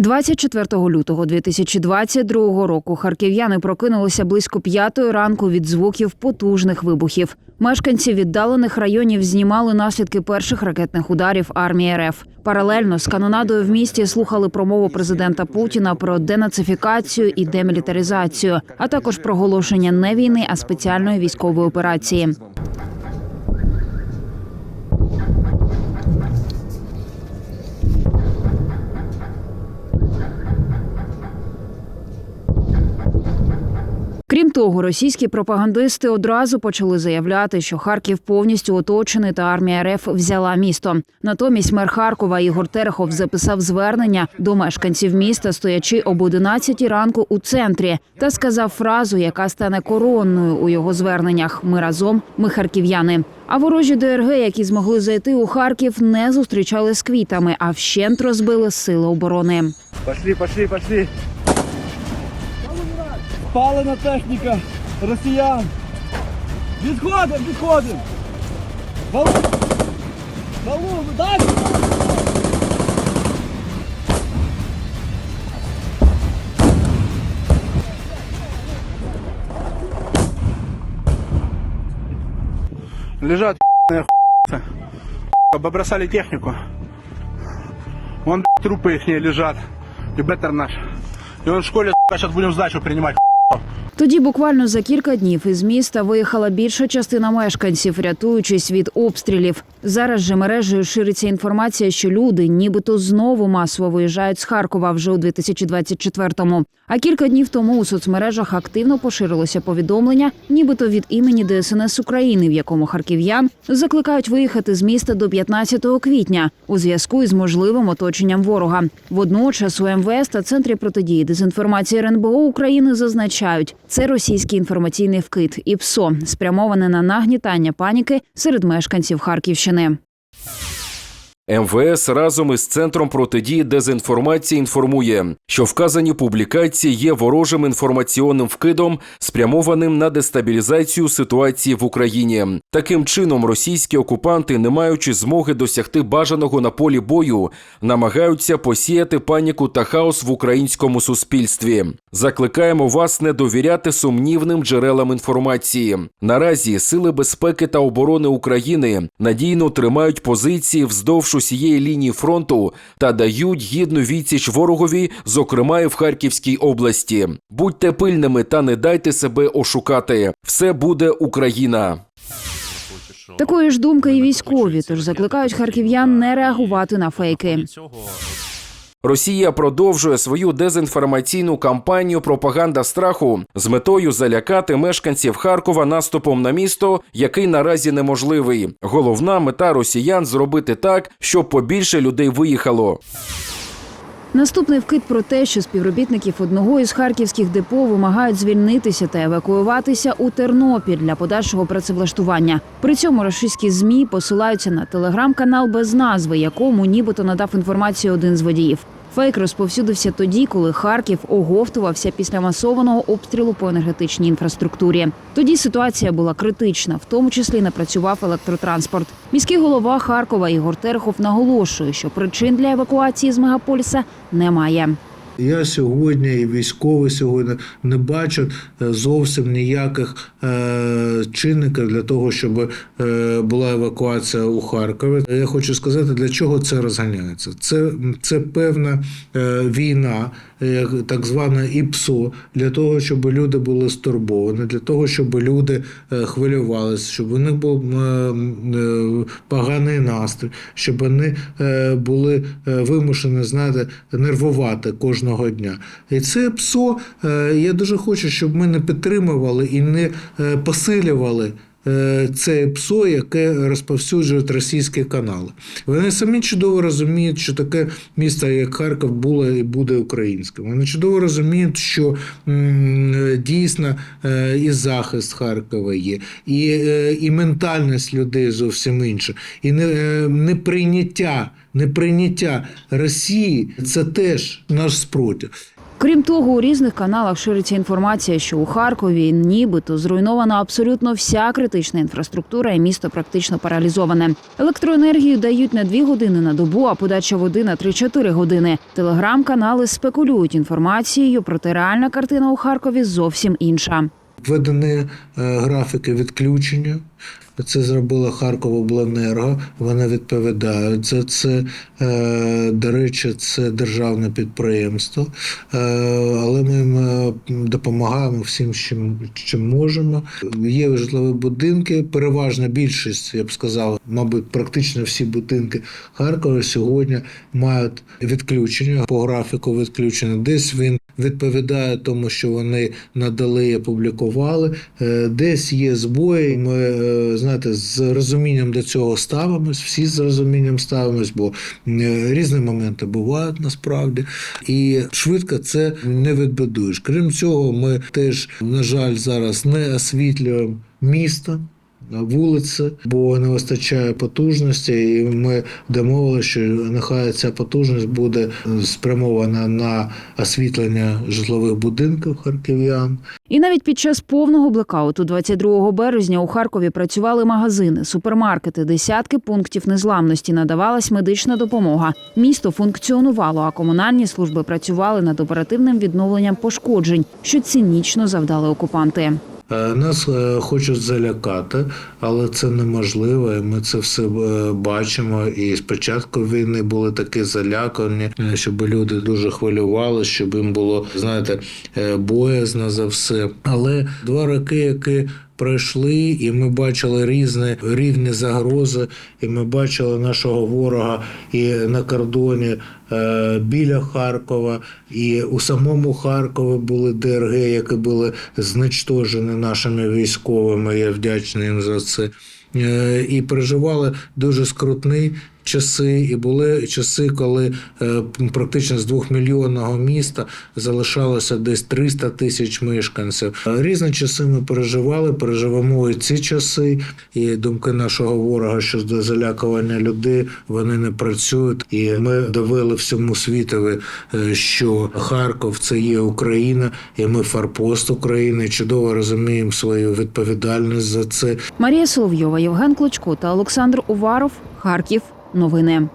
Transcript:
24 лютого 2022 року харків'яни прокинулися близько п'ятої ранку від звуків потужних вибухів. Мешканці віддалених районів знімали наслідки перших ракетних ударів армії РФ. Паралельно з канонадою в місті слухали промову президента Путіна про денацифікацію і демілітаризацію, а також проголошення не війни, а спеціальної військової операції. Крім того, російські пропагандисти одразу почали заявляти, що Харків повністю оточений та армія РФ взяла місто. Натомість мер Харкова Ігор Терехов записав звернення до мешканців міста, стоячи об 11 ранку у центрі, та сказав фразу, яка стане коронною у його зверненнях: Ми разом, ми харків'яни. А ворожі ДРГ, які змогли зайти у Харків, не зустрічали з квітами, а вщент розбили сили оборони. Пошли, пошли, пошли. Спалена техніка росіян. Відходимо, відходимо. Валу. Валу, далі. Лежат х**цы. Обобросали технику. Вон б***ь, трупы их лежат. И беттер наш. И он в школе сейчас будем сдачу принимать. Тоді буквально за кілька днів із міста виїхала більша частина мешканців, рятуючись від обстрілів. Зараз же мережею шириться інформація, що люди нібито знову масово виїжджають з Харкова вже у 2024-му. А кілька днів тому у соцмережах активно поширилося повідомлення, нібито від імені ДСНС України, в якому харків'ян закликають виїхати з міста до 15 квітня у зв'язку із можливим оточенням ворога. Водночас у МВС та центрі протидії дезінформації РНБО України зазначають, це російський інформаційний вкид і ПСО, спрямоване на нагнітання паніки серед мешканців Харківщини. МВС разом із центром протидії дезінформації інформує, що вказані публікації є ворожим інформаційним вкидом, спрямованим на дестабілізацію ситуації в Україні. Таким чином, російські окупанти, не маючи змоги досягти бажаного на полі бою, намагаються посіяти паніку та хаос в українському суспільстві. Закликаємо вас не довіряти сумнівним джерелам інформації. Наразі сили безпеки та оборони України надійно тримають позиції вздовж усієї лінії фронту та дають гідну відсіч ворогові, зокрема і в Харківській області. Будьте пильними та не дайте себе ошукати. Все буде Україна. Такої ж думки і військові, тож закликають харків'ян не реагувати на фейки. Росія продовжує свою дезінформаційну кампанію пропаганда страху з метою залякати мешканців Харкова наступом на місто, який наразі неможливий. Головна мета росіян зробити так, щоб побільше людей виїхало. Наступний вкид про те, що співробітників одного із харківських депо вимагають звільнитися та евакуюватися у Тернопіль для подальшого працевлаштування. При цьому російські змі посилаються на телеграм-канал без назви, якому нібито надав інформацію один з водіїв. Фейк розповсюдився тоді, коли Харків оговтувався після масованого обстрілу по енергетичній інфраструктурі. Тоді ситуація була критична, в тому числі не працював електротранспорт. Міський голова Харкова Ігор Терехов наголошує, що причин для евакуації з мегаполіса немає. Я сьогодні і військові сьогодні не бачать е, зовсім ніяких е, чинників для того, щоб е, була евакуація у Харкові. Я хочу сказати, для чого це розганяється. Це, це певна війна, так звана ІПСО, для того, щоб люди були стурбовані, для того, щоб люди хвилювалися, щоб у них був поганий настрій, щоб вони були вимушені знаєте, нервувати кожного дня. І це ПСО, е, я дуже хочу, щоб ми не підтримували і не е, посилювали. Е, Це ПСО, яке розповсюджують російські канали. Вони самі чудово розуміють, що таке місто, як Харків, було і буде українським. Вони чудово розуміють, що дійсно е, і захист Харкова є, і, е, і ментальність людей зовсім інша, і не, неприйняття, неприйняття Росії це теж наш спротив. Крім того, у різних каналах шириться інформація, що у Харкові нібито зруйнована абсолютно вся критична інфраструктура, і місто практично паралізоване. Електроенергію дають на дві години на добу, а подача води на 3-4 години. Телеграм-канали спекулюють інформацією, проте реальна картина у Харкові зовсім інша. Введені е, графіки відключення. Це зробила Харковобленерго. Вони відповідають за це. Е, До речі, це державне підприємство. Е, Але ми їм допомагаємо всім, чим, чим можемо. Є житлові будинки. Переважна більшість, я б сказав, мабуть, практично всі будинки Харкова сьогодні мають відключення по графіку відключення. Десь він відповідає тому, що вони надали і опублікували. Е, Десь є збої. Ми е, знаєте, з розумінням до цього ставимось. Всі з розумінням ставимось, бо е, різні моменти бувають насправді, і швидко це не відбудуєш. Крім цього, ми теж, на жаль, зараз не освітлюємо місто. Вулиці, бо не вистачає потужності, і ми домовилися, що нехай ця потужність буде спрямована на освітлення житлових будинків харків'ян, І навіть під час повного блекауту 22 березня у Харкові працювали магазини, супермаркети, десятки пунктів незламності надавалась медична допомога. Місто функціонувало, а комунальні служби працювали над оперативним відновленням пошкоджень, що цинічно завдали окупанти. Е, Нас е, хочуть залякати, але це неможливо. і Ми це все е, бачимо. І спочатку війни були такі залякані, щоб люди дуже хвилювали, щоб їм було знаєте боязно за все. Але два роки, які пройшли, і ми бачили різні рівні загрози, і ми бачили нашого ворога і на кордоні е, біля Харкова, і у самому Харкові були ДРГ, які були знищені нашими військовими. Я вдячний їм за це. Е, І переживали дуже скрутні часи, і були часи, коли е, практично з двохмільйонного міста залишалося десь 300 тисяч мешканців. Е, Різні часи ми переживали, переживемо і ці часи. І думки нашого ворога щодо залякування людей вони не працюють. І ми довели всьому світові, е, що Харків це є Україна, і ми форпост України. Чудово розуміємо свою відповідальність за це. Марія Соловйова, Євген Клочко та Олександр Уваров. Харків. Новини.